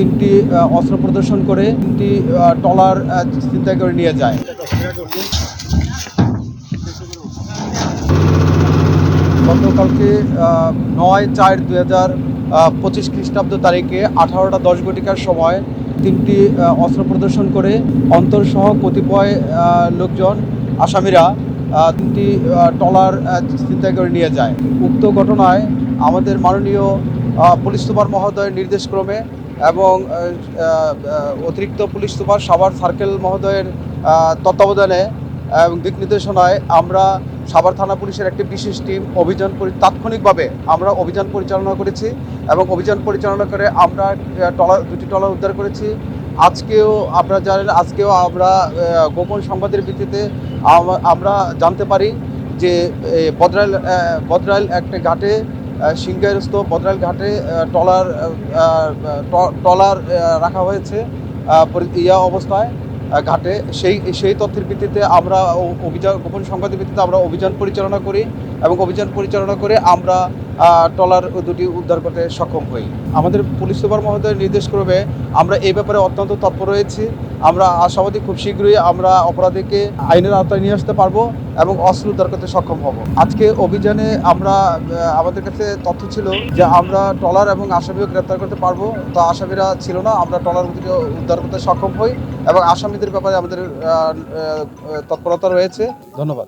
তিনটি অস্ত্র প্রদর্শন করে তিনটি ট্রলার আহ, করে নিয়ে যায়। গতকালকে নয় চার দুই হাজার পঁচিশ খ্রিস্টাব্দ তারিখে আঠারোটা দশ ঘটিকার সময় তিনটি অস্ত্র প্রদর্শন করে অন্তরসহ কতিপয় লোকজন আসামিরা তিনটি ট্রলার আহ, করে নিয়ে যায়। উক্ত ঘটনায় আমাদের মাননীয় পুলিশ সুপার মহোদয়ের নির্দেশক্রমে এবং অতিরিক্ত পুলিশ সুপার সাভার সার্কেল মহোদয়ের তত্ত্বাবধানে এবং দিক নির্দেশনায় আমরা সাভার থানা পুলিশের একটি বিশেষ টিম অভিযান পরি তাৎক্ষণিকভাবে আমরা অভিযান পরিচালনা করেছি এবং অভিযান পরিচালনা করে আমরা আহ, ট্রলার দুটি ট্রলার উদ্ধার করেছি। আজকেও আপনারা জানেন আজকেও আমরা গোপন সংবাদের ভিত্তিতে আমরা জানতে পারি যে বদরাইল বদরাইল একটা ঘাটে আহ, বদরাল ঘাটে টলার ট্রলার আহ, আহ, ট- ট্রলার রাখা হয়েছে ইয়া অবস্থায় ঘাটে। সেই সেই তথ্যের ভিত্তিতে আমরা অভিযান গোপন সংবাদের ভিত্তিতে আমরা অভিযান পরিচালনা করি। এবং অভিযান পরিচালনা করে আমরা ট্রলার দুটি উদ্ধার করতে সক্ষম হই। আমাদের পুলিশ সুপার মহোদয়ের নির্দেশক্রমে আমরা এই ব্যাপারে অত্যন্ত তৎপর রয়েছি। আমরা আশাবাদী খুব শীঘ্রই আমরা অপরাধীকে আইনের আওতায় নিয়ে আসতে পারব এবং অস্ত্র উদ্ধার করতে সক্ষম হব। আজকে অভিযানে আমরা আমাদের কাছে তথ্য ছিল যে আমরা ট্রলার এবং আসামিও গ্রেপ্তার করতে পারব। তো আসামিরা ছিল না, আমরা ট্রলার দুটিকে উদ্ধার করতে সক্ষম হই এবং আসামিদের ব্যাপারে আমাদের তৎপরতা রয়েছে। ধন্যবাদ।